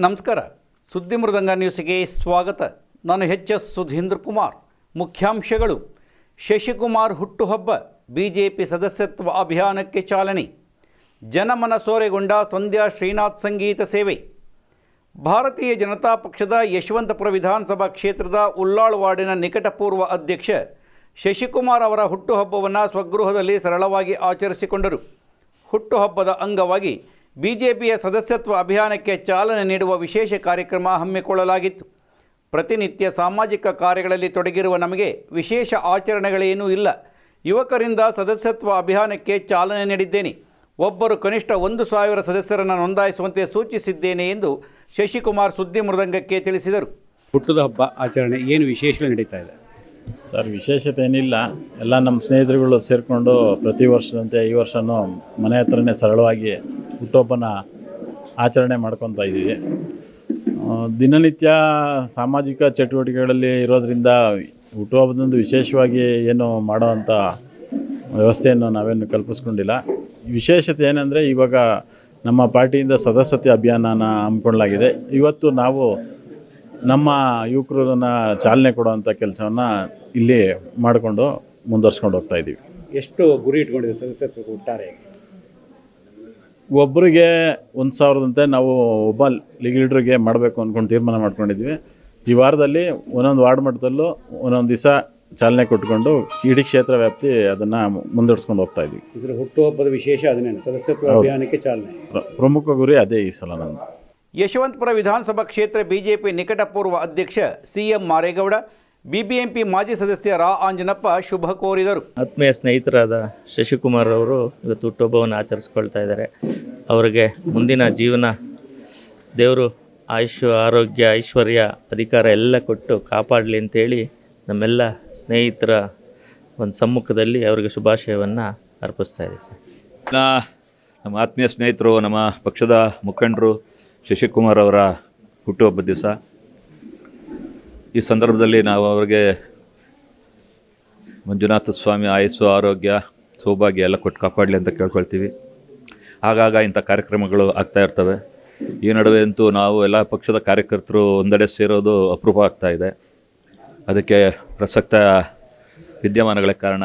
ನಮಸ್ಕಾರ. ಸುದ್ದಿ ಮೃದಂಗ ನ್ಯೂಸ್ಗೆ ಸ್ವಾಗತ. ನಾನು ಎಚ್ ಎಸ್ ಸುಧೀಂದ್ರ ಕುಮಾರ್. ಮುಖ್ಯಾಂಶಗಳು. ಶಶಿಕುಮಾರ್ ಹುಟ್ಟುಹಬ್ಬ, ಬಿಜೆಪಿ ಸದಸ್ಯತ್ವ ಅಭಿಯಾನಕ್ಕೆ ಚಾಲನೆ. ಜನಮನ ಸೋರೆಗೊಂಡ ಸಂಧ್ಯಾ ಶ್ರೀನಾಥ್ ಸಂಗೀತ ಸೇವೆ. ಭಾರತೀಯ ಜನತಾ ಪಕ್ಷದ ಯಶವಂತಪುರ ವಿಧಾನಸಭಾ ಕ್ಷೇತ್ರದ ಉಳ್ಳಾಳ್ ವಾರ್ಡಿನ ನಿಕಟಪೂರ್ವ ಅಧ್ಯಕ್ಷ ಶಶಿಕುಮಾರ್ ಅವರ ಹುಟ್ಟುಹಬ್ಬವನ್ನು ಸ್ವಗೃಹದಲ್ಲಿ ಸರಳವಾಗಿ ಆಚರಿಸಿಕೊಂಡರು. ಹುಟ್ಟುಹಬ್ಬದ ಅಂಗವಾಗಿ ಬಿಜೆಪಿಯ ಸದಸ್ಯತ್ವ ಅಭಿಯಾನಕ್ಕೆ ಚಾಲನೆ ನೀಡುವ ವಿಶೇಷ ಕಾರ್ಯಕ್ರಮ ಹಮ್ಮಿಕೊಳ್ಳಲಾಗಿತ್ತು. ಪ್ರತಿನಿತ್ಯ ಸಾಮಾಜಿಕ ಕಾರ್ಯಗಳಲ್ಲಿ ತೊಡಗಿರುವ ನಮಗೆ ವಿಶೇಷ ಆಚರಣೆಗಳೇನೂ ಇಲ್ಲ. ಯುವಕರಿಂದ ಸದಸ್ಯತ್ವ ಅಭಿಯಾನಕ್ಕೆ ಚಾಲನೆ ನೀಡಿದ್ದೇನೆ. ಒಬ್ಬರು ಕನಿಷ್ಠ ಒಂದು ಸಾವಿರ ಸದಸ್ಯರನ್ನು ನೋಂದಾಯಿಸುವಂತೆ ಸೂಚಿಸಿದ್ದೇನೆ ಎಂದು ಶಶಿಕುಮಾರ್ ಸುದ್ದಿ ಮೃದಂಗಕ್ಕೆ ತಿಳಿಸಿದರು. ಹುಟ್ಟದ ಹಬ್ಬ ಆಚರಣೆ ಏನು ವಿಶೇಷಗಳು ನಡೀತಾ ಇದೆ? ಸರ್ ವಿಶೇಷತೆ ಏನಿಲ್ಲ. ಎಲ್ಲ ನಮ್ಮ ಸ್ನೇಹಿತರುಗಳು ಸೇರಿಕೊಂಡು ಪ್ರತಿ ವರ್ಷದಂತೆ ಈ ವರ್ಷವೂ ಮನೆ ಹತ್ರನೇ ಸರಳವಾಗಿ ಹುಟ್ಟುಹಬ್ಬನ ಆಚರಣೆ ಮಾಡ್ಕೊತಾ ಇದ್ದೀವಿ. ದಿನನಿತ್ಯ ಸಾಮಾಜಿಕ ಚಟುವಟಿಕೆಗಳಲ್ಲಿ ಇರೋದರಿಂದ ಹುಟ್ಟುಹಬ್ಬದಂದು ವಿಶೇಷವಾಗಿ ಏನು ಮಾಡೋವಂಥ ವ್ಯವಸ್ಥೆಯನ್ನು ನಾವೇನು ಕಲ್ಪಿಸ್ಕೊಂಡಿಲ್ಲ. ವಿಶೇಷತೆ ಏನಂದರೆ ಇವಾಗ ನಮ್ಮ ಪಾರ್ಟಿಯಿಂದ ಸದಸ್ಯತೆ ಅಭಿಯಾನನ ಹಮ್ಮಿಕೊಳ್ಳಲಾಗಿದೆ. ಇವತ್ತು ನಾವು ನಮ್ಮ ಯುವಕರನ್ನ ಚಾಲನೆ ಕೊಡುವಂಥ ಕೆಲಸವನ್ನು ಇಲ್ಲಿ ಮಾಡಿಕೊಂಡು ಮುಂದುವರ್ಸ್ಕೊಂಡು ಹೋಗ್ತಾ ಇದ್ದೀವಿ. ಎಷ್ಟು ಗುರಿ ಇಟ್ಕೊಂಡಿದೆ ಸದಸ್ಯತ್ವ ಒಟ್ಟಾರೆ? ಒಬ್ಬರಿಗೆ ಒಂದು ಸಾವಿರದಂತೆ ನಾವು ಒಬ್ಬ ಲೀಡರ್ಗೆ ಮಾಡಬೇಕು ಅಂದ್ಕೊಂಡು ತೀರ್ಮಾನ ಮಾಡ್ಕೊಂಡಿದ್ವಿ. ಈ ವಾರದಲ್ಲಿ ಒಂದೊಂದು ವಾರ್ಡ್ ಮಟ್ಟದಲ್ಲೂ ಒಂದೊಂದು ದಿವಸ ಚಾಲನೆ ಕೊಟ್ಕೊಂಡು ಇಡೀ ಕ್ಷೇತ್ರ ವ್ಯಾಪ್ತಿ ಅದನ್ನು ಮುಂದುವರ್ಸ್ಕೊಂಡು ಹೋಗ್ತಾ ಇದ್ದೀವಿ ಇದರ ಹುಟ್ಟುಹಬ್ಬದ ವಿಶೇಷ ಅದನ್ನೇನು ಸದಸ್ಯತ್ವ ಅಭಿಯಾನಕ್ಕೆ ಚಾಲನೆ. ಪ್ರ- ಪ್ರಮುಖ ಗುರಿ ಅದೇ ಈ ಸಲ ನಂದು. ಯಶವಂತಪುರ ವಿಧಾನಸಭಾ ಕ್ಷೇತ್ರ ಬಿಜೆಪಿ ನಿಕಟಪೂರ್ವ ಅಧ್ಯಕ್ಷ ಸಿ ಎಂ ಮಾರೇಗೌಡ ಬಿಬಿಎಂಪಿ ಮಾಜಿ ಸದಸ್ಯ ರಾ ಆಂಜನಪ್ಪ ಶುಭ ಕೋರಿದರು. ಆತ್ಮೀಯ ಸ್ನೇಹಿತರಾದ ಶಶಿಕುಮಾರ್ ಅವರು ಇವತ್ತು ಹುಟ್ಟುಹಬ್ಬವನ್ನು ಆಚರಿಸ್ಕೊಳ್ತಾ ಇದ್ದಾರೆ. ಅವರಿಗೆ ಮುಂದಿನ ಜೀವನ ದೇವರು ಆಯುಷ್ ಆರೋಗ್ಯ ಐಶ್ವರ್ಯ ಅಧಿಕಾರ ಎಲ್ಲ ಕೊಟ್ಟು ಕಾಪಾಡಲಿ ಅಂತೇಳಿ ನಮ್ಮೆಲ್ಲ ಸ್ನೇಹಿತರ ಒಂದು ಸಮ್ಮುಖದಲ್ಲಿ ಅವರಿಗೆ ಶುಭಾಶಯವನ್ನು ಅರ್ಪಿಸ್ತಾ ಇದ್ದೀವಿ ಸರ್. ನಮ್ಮ ಆತ್ಮೀಯ ಸ್ನೇಹಿತರು ನಮ್ಮ ಪಕ್ಷದ ಮುಖಂಡರು ಶಶಿಕುಮಾರ್ ಅವರ ಹುಟ್ಟುಹಬ್ಬದ ದಿವಸ ಈ ಸಂದರ್ಭದಲ್ಲಿ ನಾವು ಅವರಿಗೆ ಮಂಜುನಾಥ ಸ್ವಾಮಿ ಆಯಸ್ಸು, ಆರೋಗ್ಯ, ಸೌಭಾಗ್ಯ ಎಲ್ಲ ಕೊಟ್ಟು ಕಾಪಾಡಲಿ ಅಂತ ಕೇಳ್ಕೊಳ್ತೀವಿ. ಆಗಾಗ ಇಂಥ ಕಾರ್ಯಕ್ರಮಗಳು ಆಗ್ತಾ ಇರ್ತವೆ. ಈ ನಡುವೆ ಅಂತೂ ನಾವು ಎಲ್ಲ ಪಕ್ಷದ ಕಾರ್ಯಕರ್ತರು ಒಂದೆಡೆ ಸೇರೋದು ಅಪರೂಪ ಆಗ್ತಾ ಇದೆ. ಅದಕ್ಕೆ ಪ್ರಸಕ್ತ ವಿದ್ಯಮಾನಗಳೇ ಕಾರಣ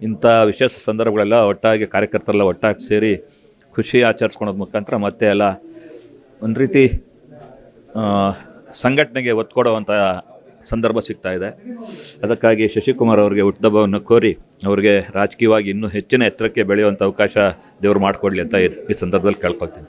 ಇಂಥ ವಿಶೇಷ ಸಂದರ್ಭಗಳೆಲ್ಲ ಒಟ್ಟಾಗಿ ಕಾರ್ಯಕರ್ತರೆಲ್ಲ ಒಟ್ಟಾಗಿ ಸೇರಿ ಖುಷಿ ಆಚರಿಸ್ಕೊಳೋದ್ ಮುಖಾಂತರ ಮತ್ತೆ ಎಲ್ಲ ಒಂದು ರೀತಿ ಸಂಘಟನೆಗೆ ಒತ್ತು ಕೊಡುವಂಥ ಸಂದರ್ಭ ಸಿಗ್ತಾ ಇದೆ. ಅದಕ್ಕಾಗಿ ಶಶಿಕುಮಾರ್ ಅವರಿಗೆ ಹುಟ್ಟುಹಬ್ಬವನ್ನು ಕೋರಿ ಅವರಿಗೆ ರಾಜಕೀಯವಾಗಿ ಇನ್ನೂ ಹೆಚ್ಚಿನ ಎತ್ತರಕ್ಕೆ ಬೆಳೆಯುವಂಥ ಅವಕಾಶ ದೇವರು ಮಾಡಿಕೊಡ್ಲಿ ಅಂತ ಈ- ಸಂದರ್ಭದಲ್ಲಿ ಕೇಳ್ಕೊಳ್ತೀನಿ.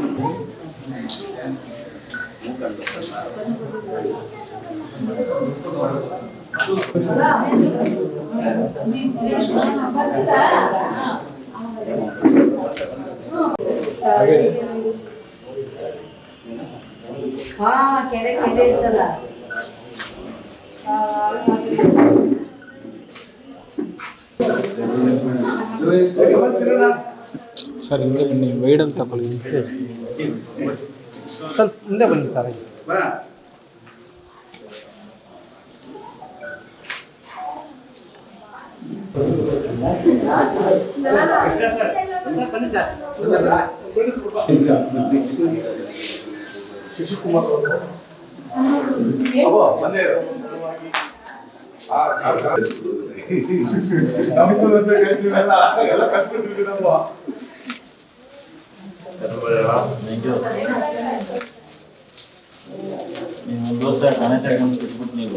ಹಾ ಕೆರೆ ಕೆರೆ ಇರ್ತಲ್ಲ ಸರ್ ಹಿಂದೆ ಬನ್ನಿ ವೈಡಲ್ಲಿ ತಗೊಳ್ಳಿ ಸ್ವಲ್ಪ ಮುಂದೆ ಬನ್ನಿ ಸರ್. ಶಶಿಕುಮಾರ್ ಎಲ್ಲ ಕಟ್ಬಿಟ್ಟಿದ್ವಿ ನಮ್ಮ ಇದು. ನೀವು ದೋಸೆ ಗಣೇಶ ಐಟಮ್ಸ್ ಬಿಟ್ಬಿಟ್ಟು ನೀವು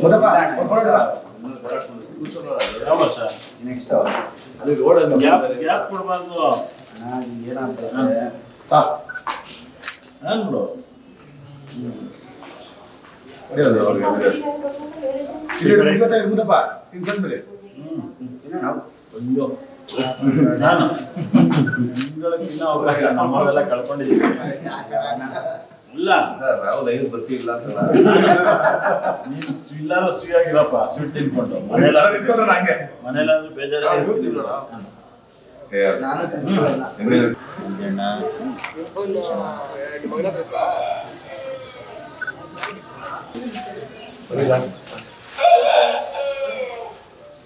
ಯಾವ ಸರ್? ನೆಕ್ಸ್ಟ್ ಅಲ್ಲಿ ರೋಡ್ ಅನ್ನು ಗ್ಯಾಪ್ ಗ್ಯಾಪ್ ಕೊಡಬಾರ್ದು. ಏನಂತಾರೆ ನೋಡು ಮುದಪ್ಪ ತಿನ್ಸಂದ್ಮೇಲೆ ಅಯ್ಯೋ. ಅವಕಾಶ ನಮ್ಮವೆಲ್ಲ ಕಳ್ಕೊಂಡಿದ್ದೀವಿ ಇಲ್ಲ ನೀನು ಇಲ್ಲಾರು ಸಿಹಿಯಾಗಿರಪ್ಪ ಸ್ವೀಟ್ ತಿನ್ಕೊಂಡು ಮನೇಲಾದ್ರೂ ಮನೇಲಾದ್ರೂ ಬೇಜಾರು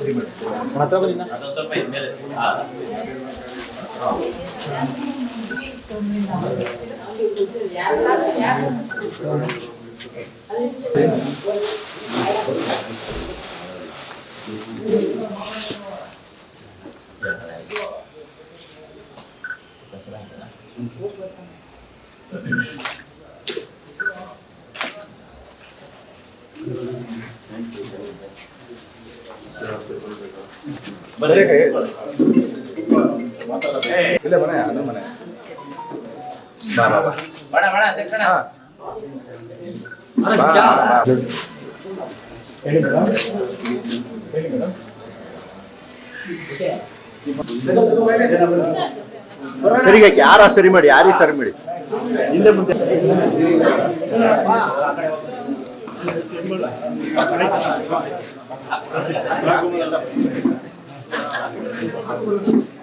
ಹತ್ರ ಸರಿಗೆ ಯಾರ ಸರಿ ಮಾಡಿ ಯಾರಿಗೆ ಸರಿ ಮಾಡಿ ಹಿಂದೆ ಮುಂದೆ ಗ್ರೂಪಲ್ಲಿ ಹೆಸರುಗಳು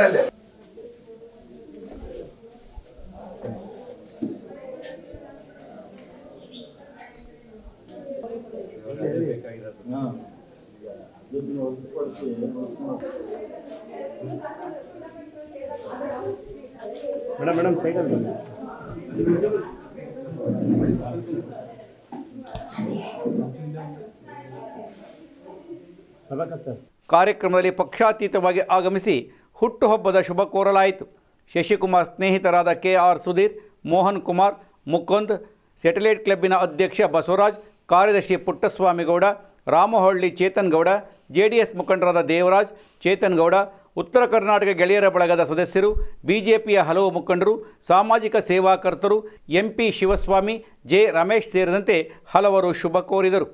ನೋಡ್ತಾ ಮೇಡಮ್ ಮೇಡಮ್ ಸರ್. ಕಾರ್ಯಕ್ರಮದಲ್ಲಿ ಪಕ್ಷಾತೀತವಾಗಿ ಆಗಮಿಸಿ ಹುಟ್ಟುಹಬ್ಬದ ಶುಭ ಕೋರಲಾಯಿತು. Shashikumar ಸ್ನೇಹಿತರಾದ K R Sudhir, Mohan Kumar, Mukund, satellite ಕ್ಲಬ್ಬಿನ ಅಧ್ಯಕ್ಷ ಬಸವರಾಜ್, ಕಾರ್ಯದರ್ಶಿ Puttaswamygowda, Ramahalli Chetan Gowda J D S ಮುಖಂಡರಾದ ದೇವರಾಜ್, ಚೇತನ್ ಗೌಡ, ಉತ್ತರ ಕರ್ನಾಟಕ ಗೆಳೆಯರ ಬಳಗದ ಸದಸ್ಯರು, ಬಿಜೆಪಿಯ ಹಲವು ಮುಖಂಡರು, ಸಾಮಾಜಿಕ ಸೇವಾಕರ್ತರು ಎಂಪಿ ಶಿವಸ್ವಾಮಿ, ಜೆ ರಮೇಶ್ ಸೇರಿದಂತೆ ಹಲವರು ಶುಭ ಕೋರಿದರು.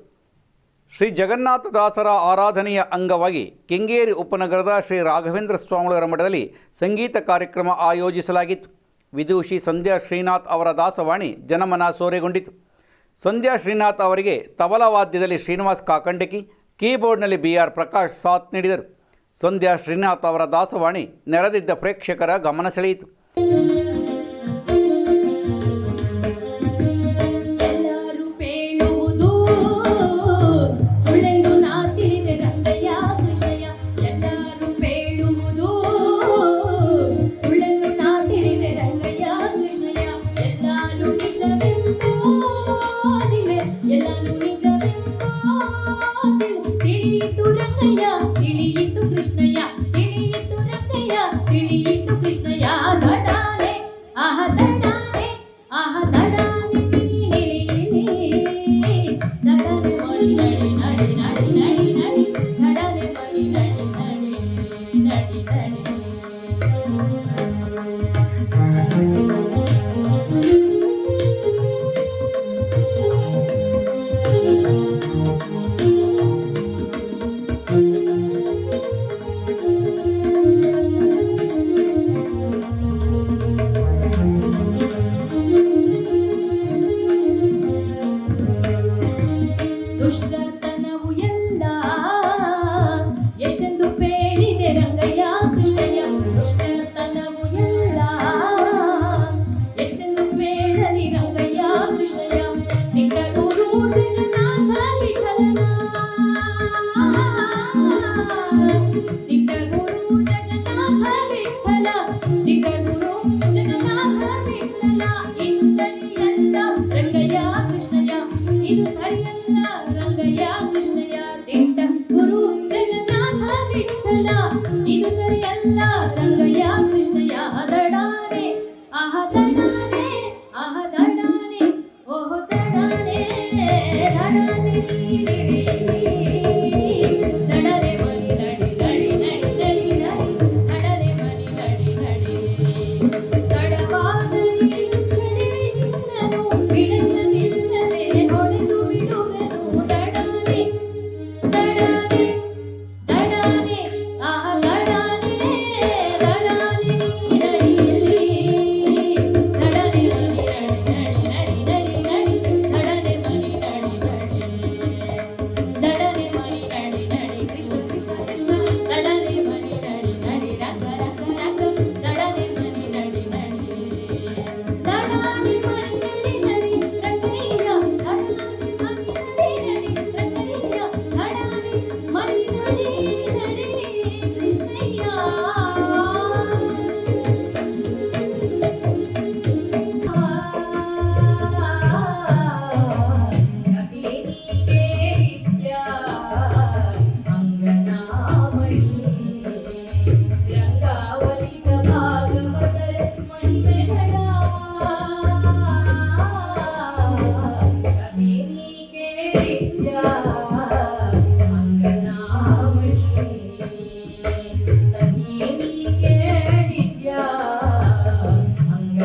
ಶ್ರೀ ಜಗನ್ನಾಥದಾಸರ ಆರಾಧನೆಯ ಅಂಗವಾಗಿ ಕೆಂಗೇರಿ ಉಪನಗರದ ಶ್ರೀ ರಾಘವೇಂದ್ರ ಸ್ವಾಮಿಗಳ ಮಠದಲ್ಲಿ ಸಂಗೀತ ಕಾರ್ಯಕ್ರಮ ಆಯೋಜಿಸಲಾಗಿತ್ತು. ವಿದೂಷಿ ಸಂಧ್ಯಾ ಶ್ರೀನಾಥ್ ಅವರ ದಾಸವಾಣಿ ಜನಮನ ಸೋರೆಗೊಂಡಿತು. ಸಂಧ್ಯಾ ಶ್ರೀನಾಥ್ ಅವರಿಗೆ ತಬಲ ವಾದ್ಯದಲ್ಲಿ ಶ್ರೀನಿವಾಸ್ ಕಾಕಂಡಕಿ ಕೀಬೋರ್ಡ್ನಲ್ಲಿ ಬಿ ಆರ್ ಪ್ರಕಾಶ್ ಸಾಥ್ ನೀಡಿದರು. ಸಂಧ್ಯಾ ಶ್ರೀನಾಥ್ ಅವರ ದಾಸವಾಣಿ ನೆರೆದಿದ್ದ ಪ್ರೇಕ್ಷಕರ ಗಮನ ಸೆಳೆಯಿತು. ಸರಿಯಲ್ಲ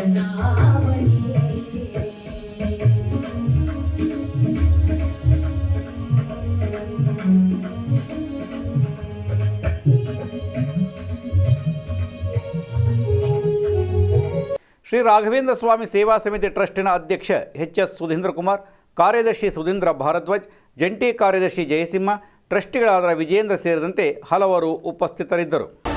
ಶ್ರೀ ರಾಘವೇಂದ್ರ ಸ್ವಾಮಿ ಸೇವಾ ಸಮಿತಿ ಟ್ರಸ್ಟಿನ ಅಧ್ಯಕ್ಷ ಎಚ್ ಎಸ್ ಸುಧೀಂದ್ರ ಕುಮಾರ್ ಕಾರ್ಯದರ್ಶಿ ಸುಧೀಂದ್ರ ಭಾರದ್ವಾಜ್, ಜಂಟಿ ಕಾರ್ಯದರ್ಶಿ ಜಯಸಿಂಹ, ಟ್ರಸ್ಟಿಗಳಾದ ವಿಜೇಂದ್ರ ಸೇರಿದಂತೆ ಹಲವರು ಉಪಸ್ಥಿತರಿದ್ದರು.